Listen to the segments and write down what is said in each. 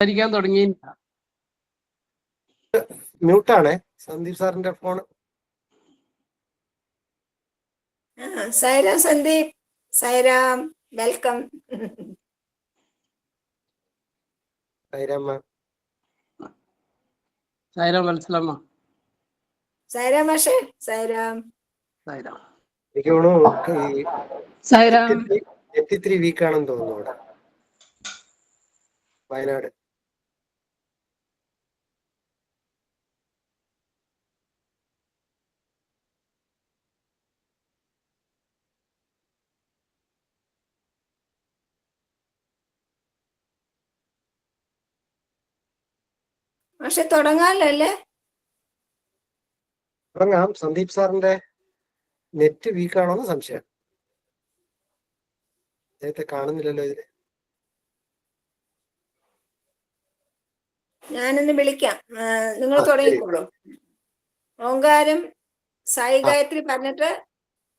സംസാരിക്കാൻ തുടങ്ങി മ്യൂട്ടാണേ? സന്ദീപ് സാറിന്റെ ഫോൺ സൈറാം സന്ദീപ്. സൈറാം വെൽക്കം. എത്തി സൈറാം മനസ്സിലാമോ സൈറാം മാഷേ സൈറാം. സൈറാം. എനിക്ക് തോന്നുന്നു ഈ സൈറാം. എത്തിത്തിരി വീക്കാണെന്ന് തോന്നുന്നു അവിടെ വയനാട്. മാഷെ തുടങ്ങാമല്ലോ അല്ലേ തുടങ്ങാം. സന്ദീപ് സാറിന്റെ നെറ്റ് വീക്ക് വീക്കാണോന്ന് സംശയം. അദ്ദേഹത്തെ കാണുന്നില്ലല്ലോ ഇതിന്. ഞാനൊന്ന് വിളിക്കാം. നിങ്ങൾ തുടങ്ങിക്കോളൂ. ഓങ്കാരം സായി ഗായത്രി പറഞ്ഞിട്ട്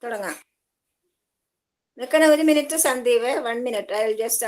തുടങ്ങാം. നിൽക്കണ ഒരു minute Sandeep. One minute. I will just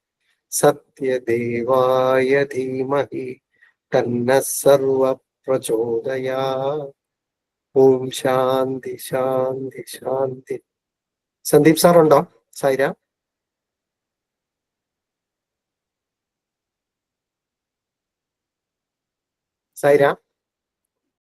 സത്യദേവായ ധീമഹി തന്ന സർവ പ്രചോദയാ ഓം ശാന്തി ശാന്തി ശാന്തി. സന്ദീപ് സാർ ഉണ്ടോ സൈര സൈര